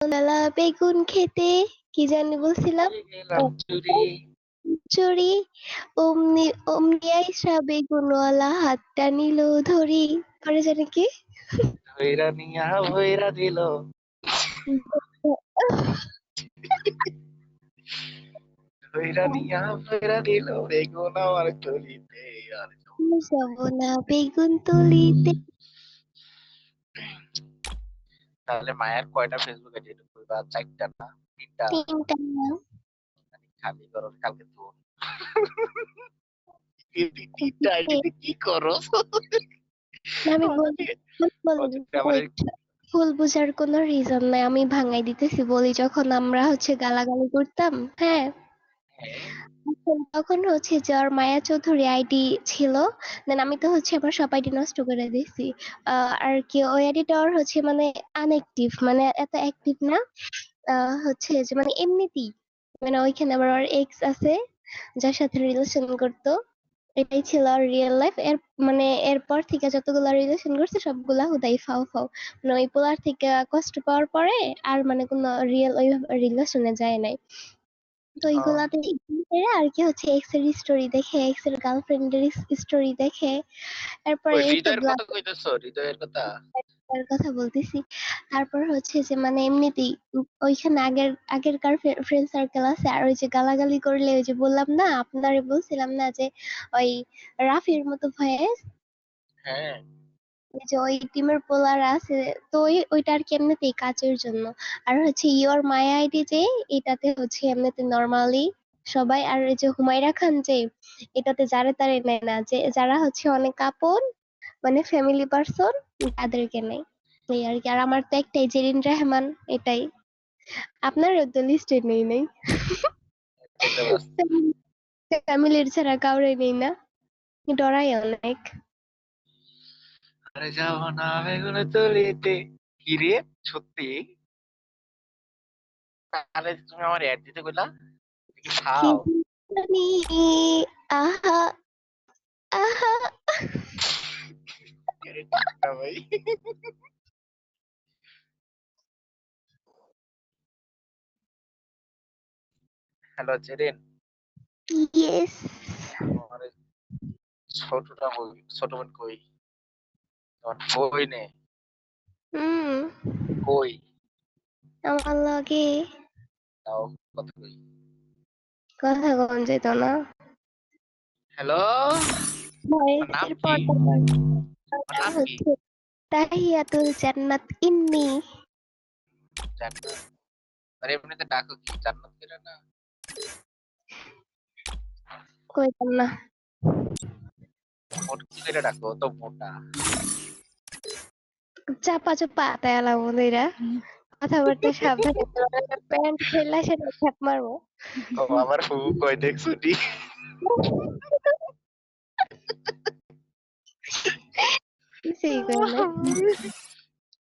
বেলা বেগুন খেতে কি জানি বলছিলাম? চুরি। অমনি অমনি আইসা বেগুনওয়ালা হাতটা নিল ধরি। পরে জানি কি? ভৈরা নিয়া ভৈরা দিল। ভৈরা নিয়া ভৈরা দিল বেগুন আমার আর যাব না বেগুন তুলিতে। তাহলে মায়ের কয়টা ফেসবুক আইডি কইবা চারটা না? তিনটা? তিনটা। নাম খালি করো কালকে তো। তিনটা আইডি কি করো? আমি বলি ভুল বুঝার কোনো রিজন নাই। আমি ভাঙাই দিতেছি। বলি যখন আমরা হচ্ছে গালাগালি করতাম হ্যাঁ। তখন- হচ্ছে যে ওর মায়া চৌধুরী আইডি ছিল দেন আমি তো হচ্ছে আমার সব আইডি নষ্ট করে আহ, আর কি ওই আইডিটা ওর হচ্ছে মানে আনএক্টিভ মানে এত অ্যাক্টিভ না। হচ্ছে যে মানে এমনিতেই মানে ওইখানে আবার ওর এক্স আছে যার সাথে রিলেশন করতো। এটাই ছিল আর রিয়েল লাইফ এর মানে এরপর থেকে যতগুলা রিলেশন করছে সবগুলা হুদাই ফাও ফাও। মানে ওই পোলার থেকে কষ্ট পাওয়ার পরে আর মানে কোনো রিয়েল ওই রিলেশনে যায় নাই। তো করে আর কি হচ্ছে এক্সের স্টোরি দেখে এক্সের গার্লফ্রেন্ডের স্টোরি দেখে। এরপরে হৃদয়ের কথা কইতেছো হৃদয়ের কথা? এর কথা বলতেছি। তারপর হচ্ছে যে মানে এমনিতেই ওইখানে আগের আগেরকার ফ্রেন্ড সার্কেল আছে আর ওই যে গালাগালি করলে ওই যে বললাম না আপনারে বলছিলাম না যে ওই রাফির মতো ভয়েস? হ্যাঁ। ওই যে ওই টিমের পোলার আছে তো ওই ওইটা আর কি এমনিতেই কাজের জন্য। আর হচ্ছে ইওর মাই আইডি যে এটাতে হচ্ছে এমনিতে নর্মালি সবাই আর ওই যে হুমায়রা খান যে এটাতে যারে তারে নেয় না যে যারা হচ্ছে অনেক আপন মানে ফ্যামিলি পার্সন তাদেরকে নেয়। এই আর কি আর আমার তো একটাই জেরিন রহমান এটাই। আপনার তো লিস্টে নেই নেই? ফ্যামিলির ছাড়া কাউরে নেই না। ডরাই অনেক। আরে যাব না বেগুন তুলিতে কি রে? সত্যি? তাহলে তুমি আমার অ্যাড দিতে কইলা খাও। আহা আহা। আরে ঠিক না ভাই। হ্যালো জেরিন। ইয়েস ছোটটা কই ছোট বোন কই? বই নে হুম কই? আমার লগে। তাও কথা কই। কথা কন যেত না। হ্যালো? তাহিয়াতুল জান্নাত ইন্নি। জান্নাত। আরে এমনিতে ডাকো কি? জান্নাত কিরা না? কইতাম না। মোট কি করে ডাকো? তো মোটা চাপা চাপা তায়ালা বন্ধুরা। কথাবার্তা সাবধানে প্যান্ট ফেললা সেটা ছাপ মারবো। ও আমার দেখছ নি কিছুই কই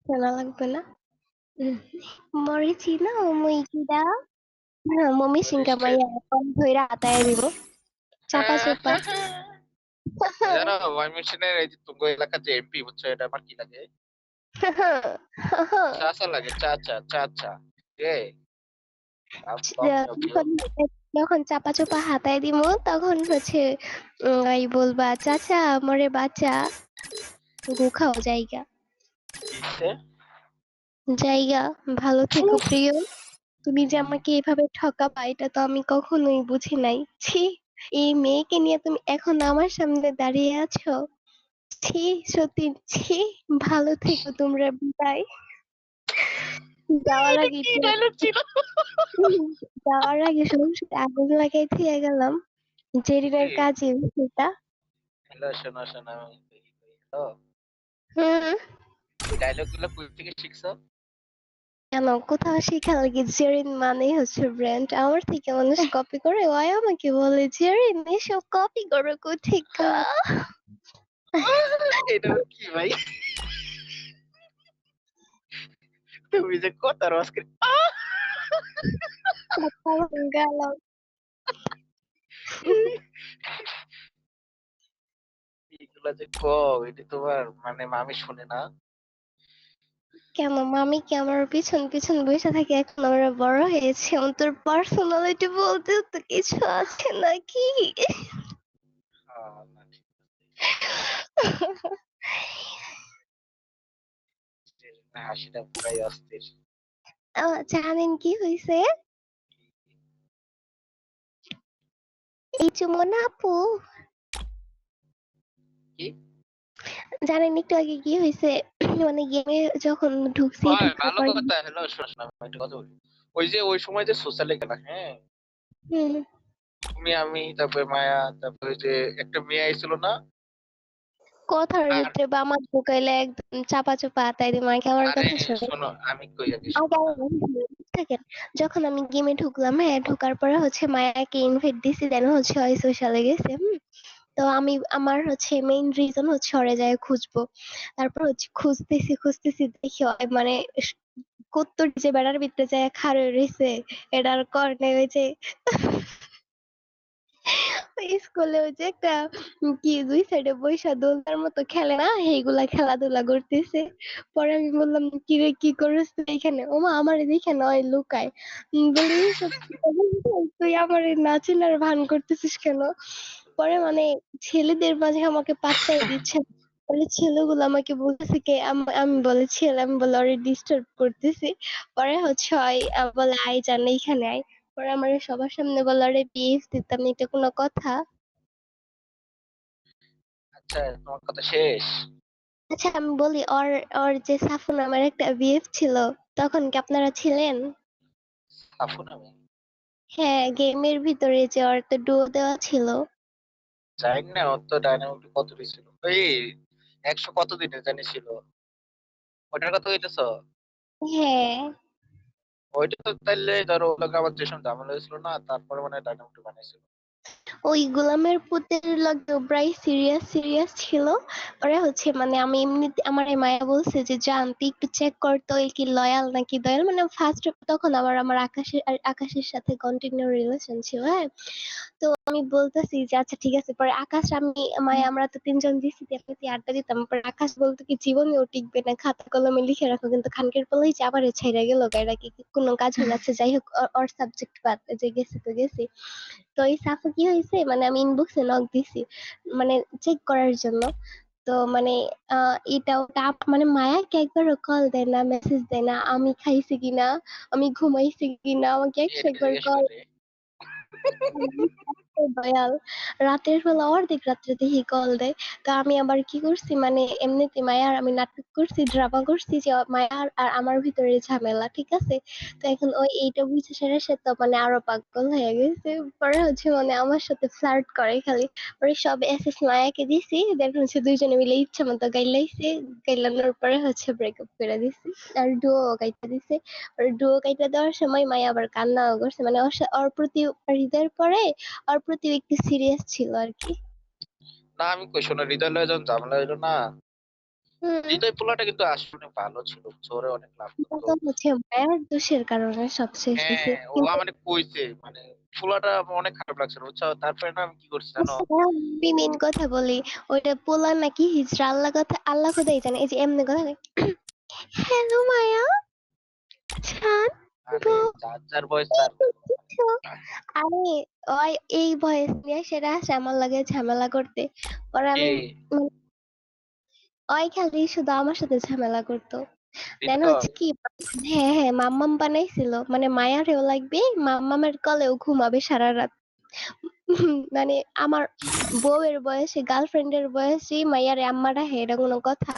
শোনা লাগবে না। মরেছি না মই কিরা হ্যাঁ মমি সিংকা মাইয়া এখন ধইরা আতায় দিব। চাপা চাপা। জানো এই যে তুঙ্গ এলাকার যে এমপি বুঝছ এটা আমার কি লাগে? চাচা লাগে চাচা চাচা। এ যখন যখন চাপা চাপা হাতায় দিব তখন হচ্ছে বলবা চাচা মরে বাচ্চা গুখাও জায়গা। জায়গা ভালো থেকো প্রিয়। তুমি যে আমাকে এভাবে ঠকাবা এটা তো আমি কখনোই বুঝি নাই। ছি এই মেয়েকে নিয়ে তুমি এখন আমার সামনে দাঁড়িয়ে আছো? ছি সত্যি ছি ভালো থেকো তোমরা বিদায়। যাওয়ার আগে যাওয়ার আগে সংসারে আগুন লাগাই দিয়ে গেলাম। জেরিনের কাজে সেটা। হ্যালো শোনো শোনো হুম ডায়লগগুলো কই থেকে শিখছো? কেন? কোথাও শেখা লাগে। জেরিন মানেই হচ্ছে ব্র্যান্ড আমার থেকে মানুষ কপি করে ওই আমাকে বলে জেরিন এসব কপি করো কোথেকা এটা কি ভাই তুমি যে কথা রস করে গেল এগুলা যে কও এটা তোমার মানে মামি শুনে না কেন মামি কি আমার পিছন পিছন বসে থাকে এখন আমরা বড় হয়েছে তোর পার্সোনালিটি বলতেও তো কিছু আছে নাকি হ্যাঁ, হাসিটা পুরাই অস্থির। জানেন কি হয়েছে এই চুমনা আপু? জানেন একটু আগে কি হয়েছে মানে গেমে যখন ঢুকছি ভালো কথা হ্যালো শোনো শোনো, একটা কথা বলি। ওই যে ওই সময় যে সোশ্যালে গেলাম হ্যাঁ? তুমি আমি তারপরে মায়া তারপরে যে একটা মেয়ে আইছিল না কথার আর- ভিতরে বা আমার ঢুকাইলে একদম চাপা চাপা আতাই দিই মাকে আমার কথা শোনো। আমি কই দেখেন যখন আমি গেমে ঢুকলাম হ্যাঁ ঢোকার পরে হচ্ছে মায়াকে ইনভাইট দিছি দেন হচ্ছে ওই সোশ্যালে গেছে হুম? তো আমি আমার হচ্ছে মেইন রিজন হচ্ছে ওরে যায় খুঁজবো। তারপর হচ্ছে খুঁজতেছি খুঁজতেছি দেখি মানে কত্তর যে বেড়ার ভিতরে যায় খাড়ে রয়েছে এটার কর্নে ওই যে ওই স্কুলে ওই যে একটা কি দুই সাইডে বৈশা দোলনার মতো খেলে না এইগুলা খেলাধুলা করতেছে। পরে আমি বললাম, কি রে, কি করিস তুই এখানে? ওমা আমার দেখে নয় লুকায়। বলি তুই আমার না চেনার ভান করতেছিস কেন? পরে মানে ছেলেদের মাঝে আমাকে পাত্তাই দিচ্ছে। বলে, ছেলেগুলো আমাকে বলতেছে কি? আম- বলে, ছেলে, আমি বলে, ওরে ডিস্টার্ব করতেছি। পরে হচ্ছে হয় বলে আই জান, এইখানে আয়। পরে আমার সবার সামনে বলে বিএফ দিতাম এটা কোনো কথা? আচ্ছা তোমার কথা শেষ? আচ্ছা আমি বলি ওর ওর যে সাফুন আমার একটা বিএফ ছিল তখন কি আপনারা ছিলেন? সাফু নামে হ্যাঁ গেমের ভিতরে যে ওর তো ডুও দেওয়া ছিল। জানি না ওর তো ডাইনামিক কত ছিল। ওই একশো কত দিনে জানি ছিল? ওটার কথা হইতেছ হ্যাঁ। ওইটা তো তাইলে ধরো ওগুলোকে আমার যে সময় ঝামেলা হয়েছিল না, তারপরে মানে ডাইনামিক বানাইছিল ওই গোলামের পুতের লগে প্রায় সিরিয়াস সিরিয়াস ছিল। ওরা হচ্ছে মানে আমি এমনিতে আমার মায়া বলছে যে জান তুই একটু চেক কর তো এ কি লয়াল নাকি দয়াল? মানে ফার্স্ট তখন আমার আমার আকাশের আর আকাশের সাথে কন্টিনিউ রিলেশন ছিল হ্যাঁ? তো আমি বলতেছি যে আচ্ছা ঠিক আছে। পরে আকাশ আমি মায়া আমরা তো তিনজন দিছি এমনিতে আড্ডা দিতাম। পরে আকাশ বলতো কি জীবনেও টিকবে না খাতা কলমে লিখে রাখো। কিন্তু খানকের বলেই যে আবার ছাইরা গেল গাইরা কি কোনো কাজ হয়ে যাচ্ছে যাই হোক ওর- ওর সাবজেক্ট বাদ যে গেছে তো গেছে। তো এই সাফা কি হয়েছে? মানে আমি ইনবক্সে নক দিছি মানে চেক করার জন্য। তো মানে আহ, এটা ওটা মায়া মানে মায়াকে একবারও কল দেয় না মেসেজ দেয় না আমি খাইছি কিনা আমি ঘুমাইছি কিনা আমাকে একবার কল দয়াল, রাতের বেলা অর্ধেক রাত্রে দেখি কল দেয়। তো আমি আবার কি করছি মানে এমনিতে মায়ার আমি নাটক করছি ড্রামা করছি যে মায়ার আর আমার ভিতরে ঝামেলা, ঠিক আছে? তো এখন ওই এইটা বুঝে সেরে সে তো মানে আরও পাগল হয়ে গেছে। পরে হচ্ছে মানে আমার সাথে ফ্লার্ট করে খালি। পরে সব এসএস মায়াকে দিছি দেন হচ্ছে দুইজনে মিলে ইচ্ছা মতো গাইলাইছে। গাইলানোর পরে হচ্ছে ব্রেকআপ করে দিছি। আর ডুও গাইতে দিছে। আর ডুও গাইতে দেওয়ার সময় মায়া আবার কান্নাও করছে। মানে ওর প্রতি হৃদয়ের পরে ওর প্রতি একটু সিরিয়াস ছিল আর কি। না আমি কই শোনো হৃদয় লয়ে যখন ঝামেলা হইল না হৃদয় পোলাটা কিন্তু আসলে ভালো ছিল জোরে অনেক লাভ করতো। হচ্ছে মায়ের দোষের কারণে সব শেষ হয়েছে হ্যাঁ ও মানে কইছে মানে পোলাটা অনেক খারাপ লাগছিল বুঝছ? তারপরে না আমি কি করছি জানো? আমি মেন কথা বলি ওইটা পোলা নাকি হিজরা আল্লাহ কথা আল্লাহ খোদাই জানে এই যে এমনি কথা হ্যালো মায়া ছান যার যার তার। আরে ওই এই ভয়েস নিয়ে সেটা আসে আমার লাগে ঝামেলা করতে। পরে আমি ওই খালি শুধু আমার সাথে ঝামেলা করতো। দেন? হচ্ছে কি? হ্যাঁ হ্যাঁ মাম্মাম বানাইছিল। মানে মায়ারেও লাগবে মাম্মামের কলেও ঘুমাবে সারা রাত। মানে আমার বউয়ের বয়সে গার্লফ্রেন্ডের বয়সে মায়ারে আম্মারা হে এটা কোনো কথা।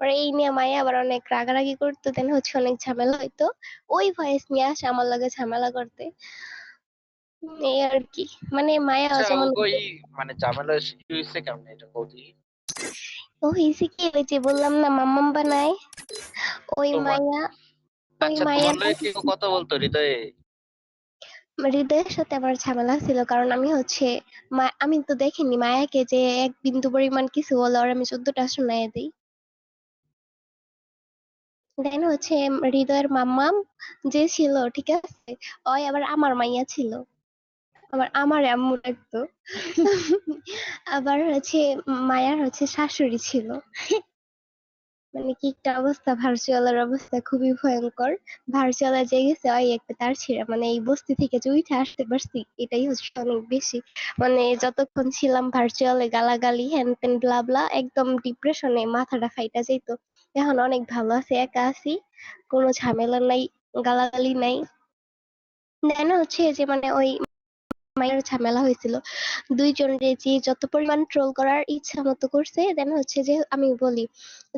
পরে এই নিয়ে মায়া আবার অনেক রাগারাগি করতো দেন হচ্ছে অনেক ঝামেলা হইতো। ওই ভয়েস নিয়ে আসে আমার লাগে ঝামেলা করতে। এই আর কি মানে মায়া আচ্ছা যেমন ওই মানে ঝামেলা কি হয়েছে কেমন এটা কৌদি ও হয়েছে কি ওই যে বললাম না মাম্মাম বানায়। ওই মায়া ওই আচ্ছা মায়া কি কথা বলতো হৃদয়ে? হৃদয়ের সাথে আমার ঝামেলা ছিল কারণ আমি হচ্ছে আমি তো দেখিনি মায়াকে যে এক বিন্দু পরিমাণ কিছু বলে আর আমি চোদ্দটা শোনায় দিই। দেন হচ্ছে হৃদয়ের মাম্মাম যে ছিল, ঠিক আছে? ওই আবার আমার মাইয়া ছিল। আবার আমার আম্মু ডাকতো আবার হচ্ছে মায়ার হচ্ছে শাশুড়ি ছিল। মানে কি একটা অবস্থা ভার্চুয়ালের অবস্থা খুবই ভয়ঙ্কর। ভার্চুয়ালে যে গেছে, ওই একটা তার ছিঁড়া। মানে এই বস্তি থেকে যে উঠে আসতে পারছি, এটাই হচ্ছে অনেক বেশি। মানে যতক্ষণ ছিলাম ভার্চুয়ালে গালাগালি হ্যান ত্যান ব্লা ব্লা একদম ডিপ্রেশনে মাথাটা ফাইটা যেত এখন অনেক ভালো আছি, একা আছি। কোনো ঝামেলা নাই, গালাগালি নাই। দেন হচ্ছে যে মানে ওই মায়ের ঝামেলা হয়েছিল। দুইজন যে যে যত পরিমাণ ট্রোল করার ইচ্ছা মতো করছে দেন হচ্ছে যে আমি বলি,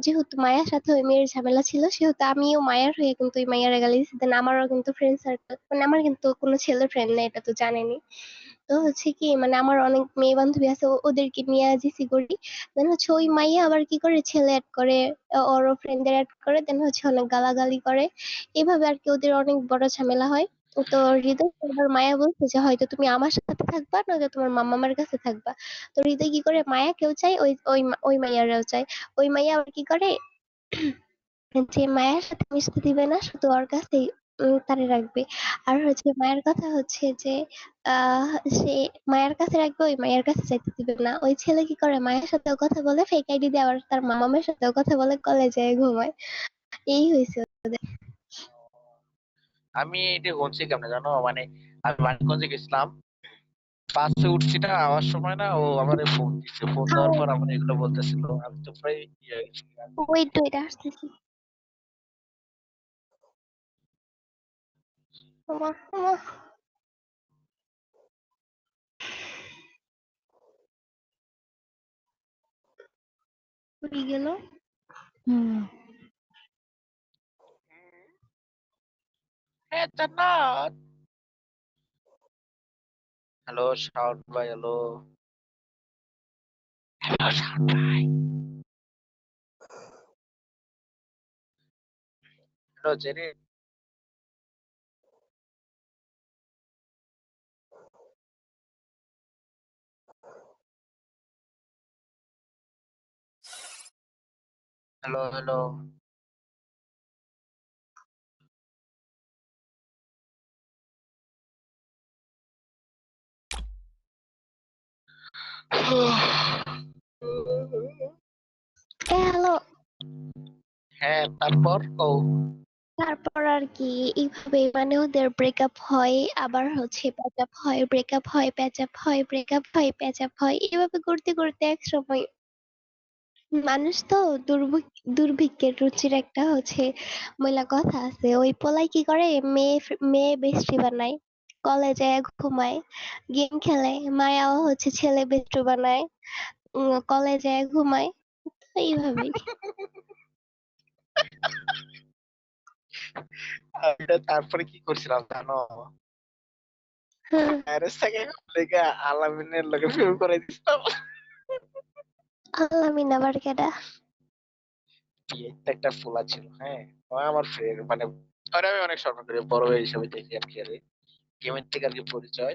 যেহেতু মায়ের সাথে ওই মেয়ের ঝামেলা ছিল, সেহেতু আমিও মায়ের হয়ে কিন্তু ওই মায়ের গালি দিচ্ছি দেন আমারও কিন্তু ফ্রেন্ড সার্কেল মানে আমার কিন্তু কোনো ছেলে ফ্রেন্ড নেই, এটা তো জানেনি তো হচ্ছে কি মানে আমার অনেক মেয়ে বান্ধবী আছে ওদেরকে নিয়ে জিসি করি। দেন হচ্ছে ওই মাইয়া আবার কি করে, ছেলে অ্যাড করে ওর ফ্রেন্ডদের অ্যাড করে দেন হচ্ছে অনেক গালাগালি করে। এভাবে আর কি ওদের অনেক বড় ঝামেলা হয়। তো হৃদয় একবার মায়া বলছে যে, হয়তো তুমি আমার সাথে থাকবা, নয়তো তোমার মামামার কাছে থাকবা। তো হৃদয় কি করে মায়া কেউ চাই ওই ওই ওই মাইয়ারাও চাই ওই মাইয়া আবার কি করে, যে মায়ের সাথে মিশতে দিবে না, শুধু ওর কাছেই উম, তারে রাখবে। আর হচ্ছে মায়ের কথা হচ্ছে যে আহ সে মায়ের কাছে রাখবে ওই মায়ের কাছে যাইতে দিবে না। ওই ছেলে কি করে? মায়ের সাথেও কথা বলে ফেক আইডি দিয়ে আবার তার মামামের সাথেও কথা বলে কলেজে ঘুমায়। এই হয়েছে আমি এটা হচ্ছে কেমনে জানো? মানে আমি মানিকগঞ্জে গেছিলাম। বাসে উঠছি না আমার সময় না ও আমার ফোন দিচ্ছে ফোন দেওয়ার পর আমার এগুলো বলতেছিল। আমি তো প্রায় গেছি। ওয়েট ওয়েট আসতেছি। গেল। হুম। হ্যাঁ হ্যালো শাওন ভাই হ্যালো। হ্যালো শাওন ভাই। Hello Jerry hello hello hello হ্যাঁ তারপর? ও। তারপর আর কি এইভাবে মানে ওদের ব্রেকআপ হয় আবার হচ্ছে প্যাচআপ হয় ব্রেকআপ হয় প্যাচআপ হয় ব্রেকআপ হয় প্যাচআপ হয় এভাবে করতে করতে এক সময় মানুষ তো দুর্ভিক্ষ দুর্ভিক্ষের রুচির একটা হচ্ছে মহিলা কথা আছে। ওই পোলাই কি করে? মেয়ে মেয়ে বেস্টি বানায় কলেজে ঘুমায় গেম খেলে মায়াও হচ্ছে ছেলে বেস্ট বানায় কলেজে ঘুমায়। তো এইভাবেই। আমি তারপরে কি করছিলাম জানো? হুম, প্যারিস থেকে লেগে আলামিনের লগে প্রেম করে দিছিলাম। আল্লাহ মিনা আবার কেডা বিয়েতে একটা ফুলা ছিল হ্যাঁ। আমার ফ্রেন্ড মানে ওরে আমি অনেক সম্মান করি বড় ভাই হিসেবে দেখি আর কি আরে গেমের থেকে আর কি পরিচয়।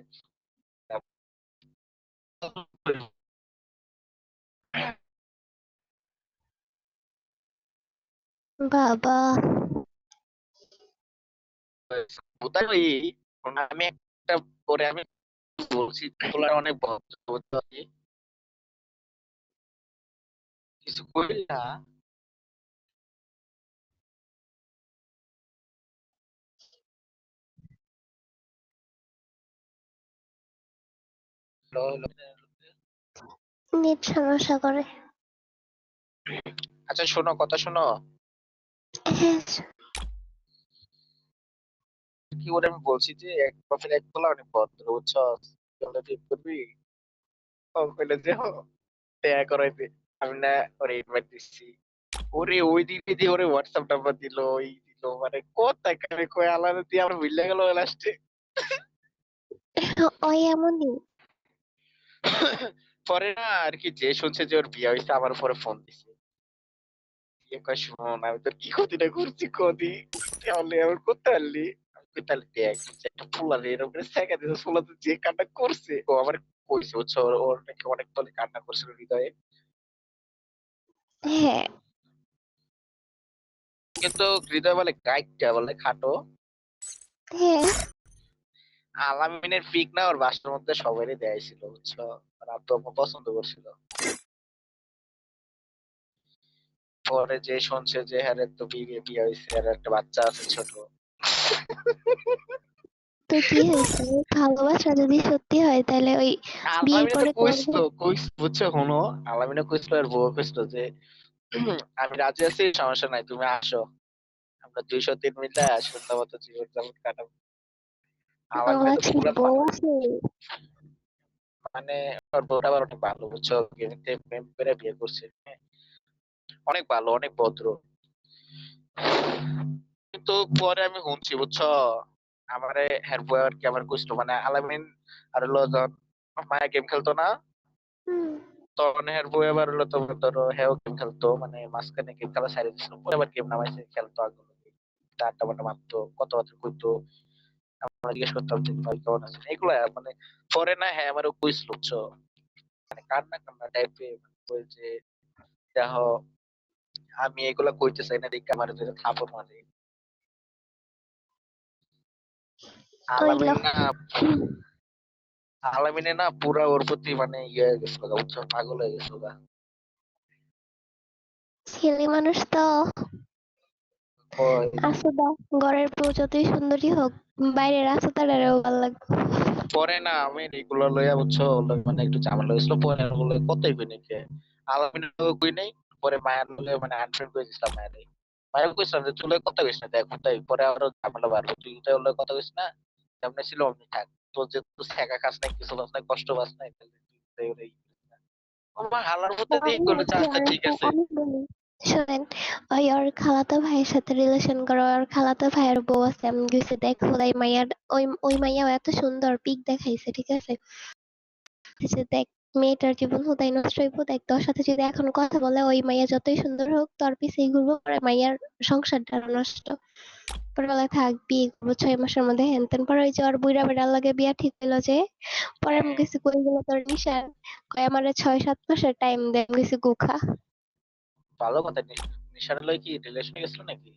বাবা। ওই আমি একটা পরে আমি বলছি অনেক ভদ্র আর? কিছু কইল না হ্যালো হ্যালো নেট সমস্যা করে আচ্ছা শোনো কথা শোনো কি ওরে আমি বলছি যে এক প্রফিল এক তোলা অনেক ভদ্র বুঝছ করবি ও কইলে যে দেখা করাইতে আমি না ওরে ইনভাইট ওরে ওই দিকে দিয়ে ওরে হোয়াটসঅ্যাপ নাম্বার দিল ওই দিল মানে কোথায় কই আলাদা দিয়ে আমরা ভুলে গেল লাস্টে ওই এমনই পরে না আর কি যে শুনছে যে ওর বিয়ে হয়েছে আমার পরে ফোন দিছে দিয়ে কয় শোন আমি তোর কি ক্ষতিটা করছি ক্ষতি তাহলে আমার করতে পারলি তাহলে দেখ একটা ফুলা এরকম করে শেখা ফুলা তো যে কান্না করছে ও আমার কইছে ওর নাকি অনেক তলে কান্না করছিল হৃদয়ে হ্যাঁ। কিন্তু হৃদয় বলে গাইডটা বলে খাটো। হ্যাঁ। আলামিনের পিক না ওর বাসার মধ্যে সবারই দেয়া ছিল বুঝছ? আর আব্বু পছন্দ করছিল। পরে যে শুনছে যে হ্যাঁ তো বিয়ে বিয়ে হয়েছে আর একটা বাচ্চা আছে ছোট। তো কি হয়েছে? ভালোবাসা যদি সত্যি হয় তাহলে ওই বিয়ের পরে কইছিল কইস বুঝছ হনো আলামিনা কইছিল আর বউ কইছিল যে আমি রাজি আছি সমস্যা নাই তুমি আসো। আমরা দুইশো তিন মিলে সুন্দর মতো জীবন যাপন কাটাবো। মানে ওর বউটা আবার অনেক ভালো বুঝছ? গেমিতে প্রেম করে বিয়ে করছে। অনেক ভালো অনেক ভদ্র। কিন্তু পরে আমি শুনছি বুঝছ? আমারে হের বউ আর কি আমার কইছিল মানে আলামিন আর হলো যখন মায়া গেম খেলতো না তখন হের বউ এবার হলো তোমার ধরো হেও গেম খেলতো মানে মাঝখানে গেম খেলা সাইড দিছিল আবার গেম নামাইছে খেলতো আগে আড্ডা বাড্ডা মারতো কথাবার্তা কইতো আমরা জিজ্ঞেস করতাম যে ভাই কেমন আছেন? এগুলা মানে পরে না হ্যাঁ আমারও কইছিল বুঝছ? মানে কান্না কান্না টাইপের বলছে দেখো আমি এগুলা কইতে চাই না দেখে আমার থাপড় মারে। আলামিন না? পুরা ওর প্রতি মানে ইয়ে হয়ে গেছিল গা, বুঝছ পাগল হয়ে গেছিল গা। ছেলে মানুষ তো। ওই আছে দা ঘরের বউ যতই সুন্দরী হোক বাইরের আছে তারাও ভালো লাগবে। পরে না আমি এগুলো লইয়া বুঝছ মানে একটু ঝামেলা হয়েছিল পরে ওগুলো কতই কই নাকি? আলামিন কই নাই পরে মায়ের লগে মানে আনফ্রেন্ড করে দিছিলাম মায়ের মায়ের কইছিলাম যে তুই কথা কইস না দেখ কোথায় পরে আরও ঝামেলা বাড়বে। তুই তো কথা কইস না? যেমন ছিল অমনি থাক তোর যে তো শেখা কাজ নাই কিছু কাজ নাই কষ্ট বাস নাই আমার হালার মধ্যে দিয়ে করলে আচ্ছা ঠিক আছে? শুনেন ওই ওর খালাতো ভাইয়ের সাথে রিলেশন করো ওর খালাতো ভাইয়ের বউ আছে আমি গেছি দেখো ওই মাইয়ার ওই ওই মাইয়া এত সুন্দর পিক দেখাইছে ঠিক আছে? দেখ মেয়েটার জীবন হুদাই নষ্ট হইব দেখ তোর সাথে যদি এখন কথা বলে ওই মাইয়া যতই সুন্দর হোক তোর পিছেই ঘুরবো পরে মাইয়ার সংসারটা নষ্ট। পরে বলে থাক বিয়ে করব ছয় মাসের মধ্যে হেন তেন পরে ওই যে ওর বুইরা বেড়ার লাগে বিয়া ঠিক হইল যে পরে আমি গেছি কই গেলো তোর নিশা? কয় আমারে ছয় সাত মাসের টাইম দে আমি গেছি গুখা। ভালো কথা নিশার লয় কি রিলেশনে গেছিল নাকি?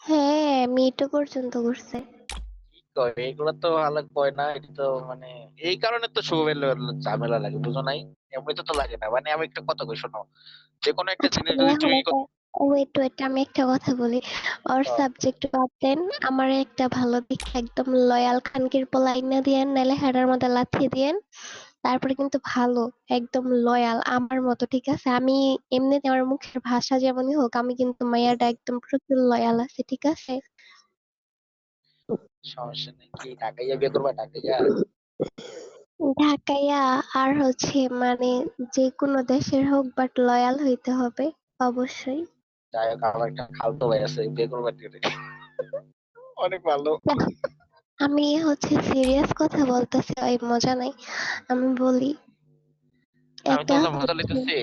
হ্যাঁ মিটও পর্যন্ত করছে কয় এগুলো তো কয় না এটা তো মানে এই কারণে তো শুভের ঝামেলা লাগে বুঝো নাই? এমনিতে তো লাগে না। মানে আমি একটা কথা কই শোনো। যে কোনো একটা জিনিস যদি তুমি ওয়েট ওয়েট আমি একটা কথা বলি। ওর সাবজেক্ট বাদ দেন আমার একটা ভালো দিক একদম লয়াল খানকির পোলাই না দিয়েন নাইলে হেডার মধ্যে লাথি দিয়েন। তারপরে কিন্তু ভালো একদম লয়াল আমার মতো ঠিক আছে? আমি এমনিতে আমার মুখের ভাষা যেমনই হোক আমি কিন্তু মায়াটা একদম প্রচুর লয়াল আছে ঠিক আছে? সমস্যা নেই। কি ঢাকাইয়া বিয়ে করবা? ঢাকাইয়া? ঢাকাইয়া আর হচ্ছে মানে যে কোনো দেশের হোক বাট লয়াল হইতে হবে অবশ্যই। যাই হোক আমার একটা খালতো ভাই আছে বিয়ে করবা অনেক ভালো। আমি হচ্ছে সিরিয়াস কথা বলতেছি ওই মজা নাই আমি বলি। আমি তো মজা লইতেছি?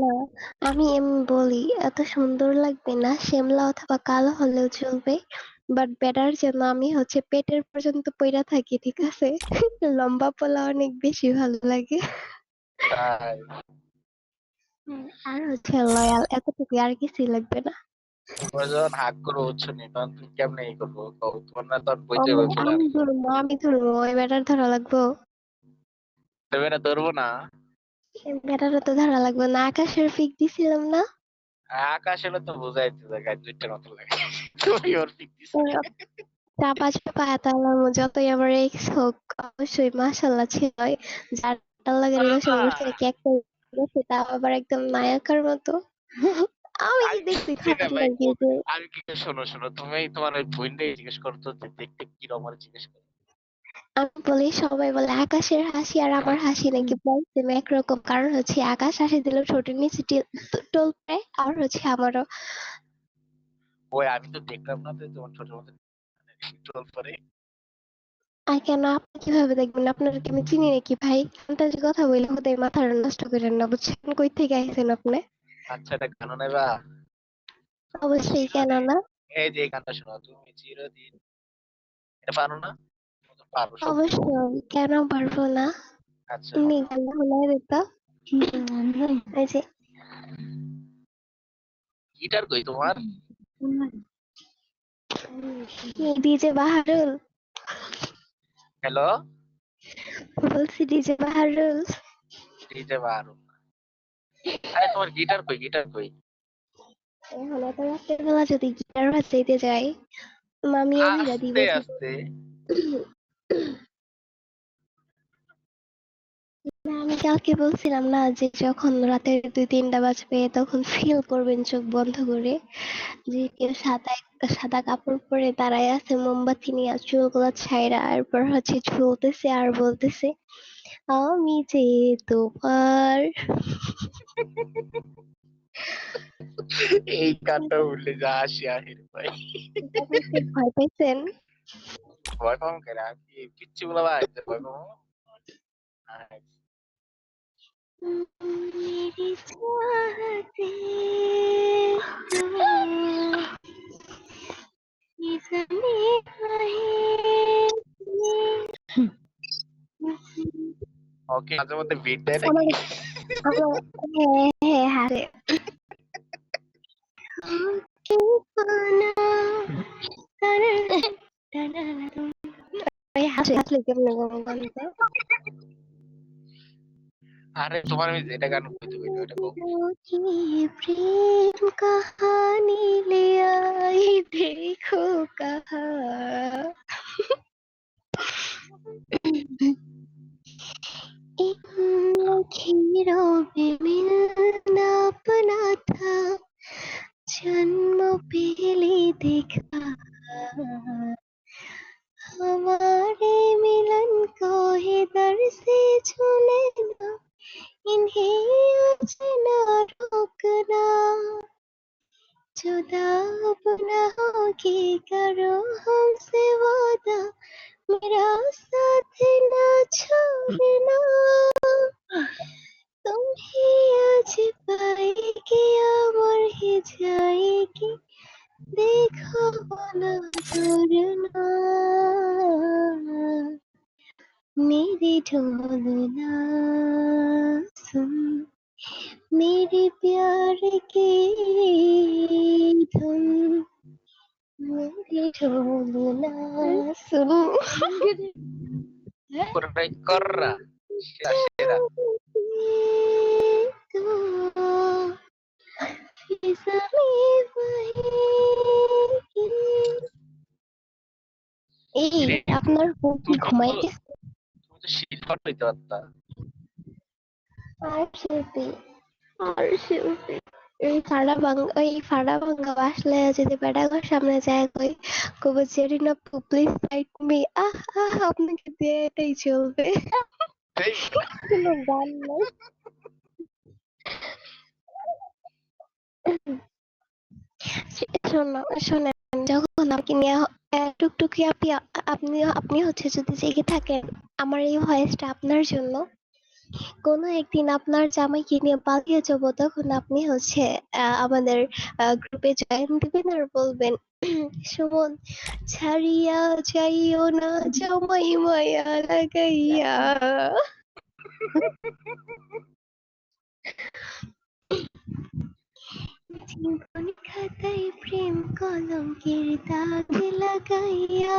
না আমি এমনি বলি এত সুন্দর লাগবে না শ্যামলা অথবা কালো হলেও চলবে। বাট বেটার যেন আমি হচ্ছে পেটের পর্যন্ত পইরা থাকি ঠিক আছে? লম্বা পোলা অনেক বেশি ভালো লাগে। আর হচ্ছে লয়াল এতটুকু আর কিছুই লাগবে না। তোমরা যখন হাক করব বুঝছ নি তখন তুমি কেমনে ই করব? তোমার না তখন বইতে ও, আমি ধরবো আমি ধরবো ওই বেটার ধরা লাগবো। দেবে ধরবো না? বেটারও তো ধরা লাগবে না আকাশের পিক দিছিলাম না। আকাশ হলে তো বুঝাইতে দুইটার মতো লাগে। চাপা চাপা এত আলাম যতই আমার এক্স হোক অবশ্যই মাশাল্লাহ ছিল। যার আবার একদম নায়কের মতো। আমি দেখছি কি শোনো শোনো তুমি তোমার ওই বোনটাই জিজ্ঞেস করতো যে দেখতে কীরকম আর জিজ্ঞেস করো। আমি বলি সবাই বলে আকাশের হাসি আর আমার হাসি নাকি একরকম। কারণ হচ্ছে আকাশ হাসি দিলেও ছোটের নিচে টিল- টোল পায় আর হচ্ছে আমারও ওই আমি তো দেখলাম না তো তোমার ছোট মতো ট্রোল করে। আর কেন? আপনি কীভাবে দেখবেন? আপনার কি আমি চিনি নাকি ভাই? যে কথা বলে ওদের মাথা নষ্ট করেন না বুঝছেন? কই থেকে আইছেন আপনি? আচ্ছা এটা গান নেবা? অবশ্যই কেন না? এই যে গানটা শোনো তুমি চিরদিন এটা পারো না? পারো সব অবশ্যই কেন পারব না? আচ্ছা। তুমি গানটা শোনাই দিত এই যে। গিটার কই তোমার? ডিজে বাহারুল। হ্যালো। বলছি ডিজে বাহারুল। ডিজে বারো আরে তোমার গিটার কই গিটার কই? এখন এত রাতের বেলা যদি গিটার বাজাইতে যাই ভিড়া দিব আস্তে আস্তে। আমি কালকে বলছিলাম না যে যখন রাতের দুই তিনটা বাজবে তখন ফিল করবেন চোখ বন্ধ করে। যে কেউ সাদা একটা সাদা কাপড় পরে দাঁড়ায় আছে মোমবাতি নিয়ে চুলগুলো ছাইরা এরপর হচ্ছে ঝুলতেছে আর বলতেছে আমি যে তোমার এই গানটা উঠলে যা আসি আহির ভাই ভয় পাইছেন? ভয় পাবো কেন? আমি কি পিচ্ছি বলা ভাই ভয় পাবো? আয়, मेरी चाहते ओके आज वो तो बीट दे रहे हैं हारे ओके कोना तन तन तन ये हाथ लेके लोगों को আরে তোমার আমি যেটা গান কইতে কইতে ওটা কও। की प्रेम कहानी ले आई देखो कहाँ इन लकीरों में मिलना अपना था जन्म पहले देखा हमारे मिलन को है दर से छूने ना इन्हें आज ना रोकना जुदा अब ना होगी करो हमसे वादा मेरा साथ ना छोड़ना तुम ही आज पाएगी अमर ही जाएगी देखो ना छोड़ना मेरी ढोलना सुन मेरे प्यार की धुन मेरी ढोलना सुन কোররাই কররা সেরা সেরা तो फिसली बहेगी। এই আপনার বউ কি ঘুমাইতেছে তুমি হইতে পারতা আর শিল্পী। আর শিল্পী। এই ফাড়া ওই ফাড়া আসলে যদি বেড়াঘর সামনে যায় কই কবে Jerina please side me ah ah আপনাকে দিয়ে এটাই চলবে কোনো গান নাই। শোনো শোনেন যখন নিয়ে টুকটুকি আপনি আপনি আপনি হচ্ছে যদি জেগে থাকেন আমার এই ভয়েসটা আপনার জন্য। কোনো একদিন আপনার জামাইকে নিয়ে পালিয়ে যাব, তখন আপনি হচ্ছে আমাদের গ্রুপে জয়েন দিবেন আর বলবেন, সুমন, ছাড়িয়া যাইও না জামাই মায়া লাগাইয়া। খাতায় প্রেম কলঙ্কের দাগ লাগাইয়া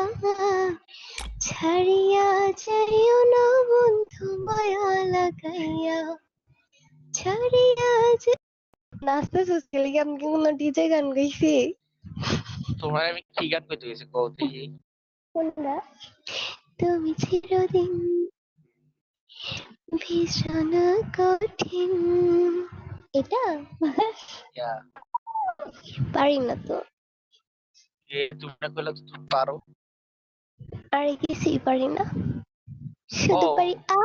ছাড়িয়া যাইও না বন্ধু মায়া লাগাইয়া ছাড়িয়া যে নাচতে সুস্কেলি আমি কি কোনো ডিজে গান গাইছি? তোমার আমি কি গান কইতে গেছি কও দেখি। কোনটা? তুমি চিরদিন ভীষণ কঠিন। এটা? ইয়া পারি না তো। এ তুমি না কইলে তো তুমি পারো। আর কিছুই পারি না শুধু পারি আ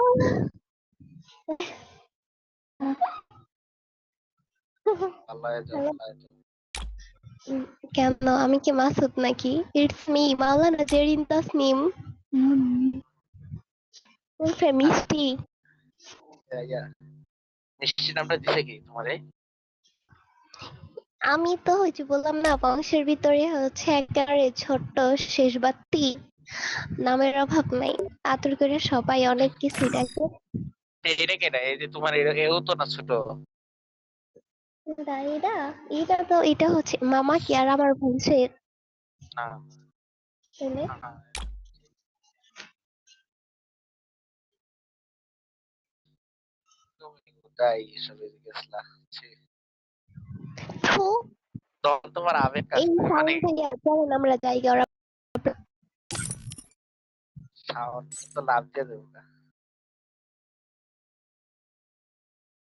আল্লাহ যাও আল্লাহ যাও। উম, কেন? আমি কি মাসুদ নাকি? ইটস মি মাওলানা জেরিন তাসনিম মিষ্টি মিষ্টি নামটা দিছে কি তোমারে? আমি তো হচ্ছে বললাম না বংশের ভিতরে হচ্ছে একেবারে ছোট্ট শেষ বাত্তি নামের অভাব নাই। আতুর করে সবাই অনেক কিছু ডাকে এ- এটা এই যে তোমার এও তো না ছোট। এটা এটা তো এটা হচ্ছে মামা কি আর আমার বংশের। না। এসবে গেছলা। থু তখন তোমার আবেগ কাজ মানে সাউন্ড ভাইয়া চলেন আমরা জায়গা ওরা সাউন্ড তো লাভ দিয়ে দেবো না।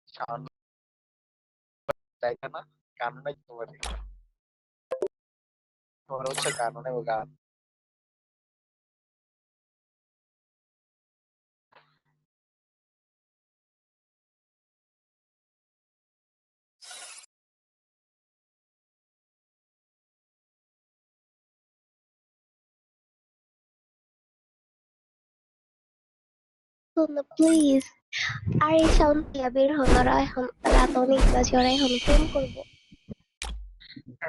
সাউন্ড জায়গা না গান নাই তোমার তোমার হচ্ছে গান। গান প্লিজ আর এই ভাইয়া বের ওরা এখন রাত অনেক বাজে ওরা এখন ফোন করব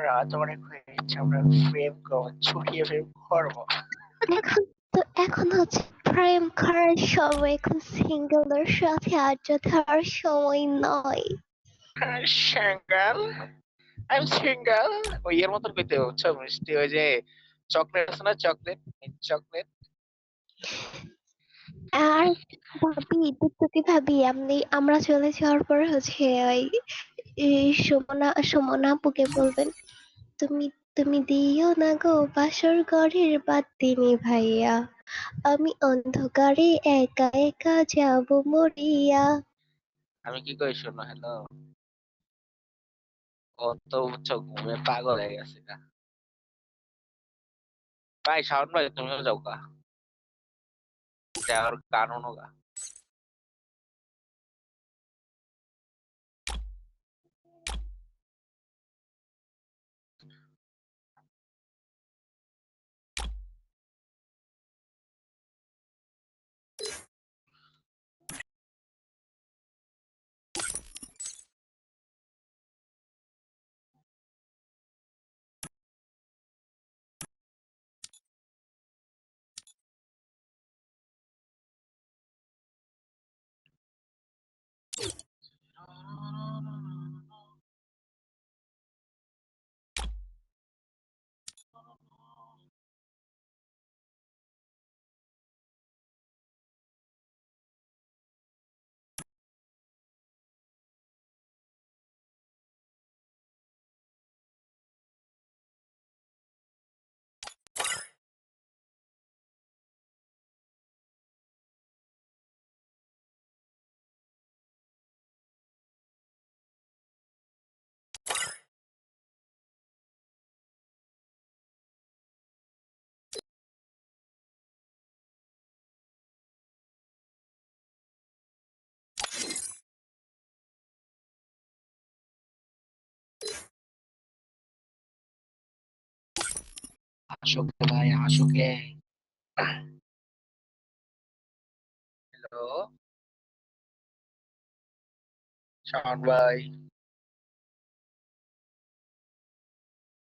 রাত অনেক হয়ে গেছে আমরা ফ্রেম করব ছুটিয়ে ফ্রেম করব। এখন তো এখন হচ্ছে প্রেম করার সময় এখন সিঙ্গেলের সাথে আড্ডা দেওয়ার সময় নয় সিঙ্গেল আই সিঙ্গেল ওই এর মতন কইতে হচ্ছে মিষ্টি ওই যে চকলেট আছে না চকলেট চকলেট আর ভাবি টুকটুকি ভাবি আপনি আমরা চলে যাওয়ার পর হচ্ছে ওই সুমনা সুমনা আপুকে বলবেন, তুমি তুমি দিও না গো বাসর ঘরের বাতি ভাইয়া, আমি অন্ধকারে একা একা যাব মরিয়া। আমি কি কই শোনো হ্যালো ও তো বুঝছ ঘুমে পাগল হয়ে গেছে গা। ভাই, শাওন ভাই, তুমিও যাও গা। যাওয়ার কারণও গা আসো কে ভাই আসো কে হ্যালো? ভাই।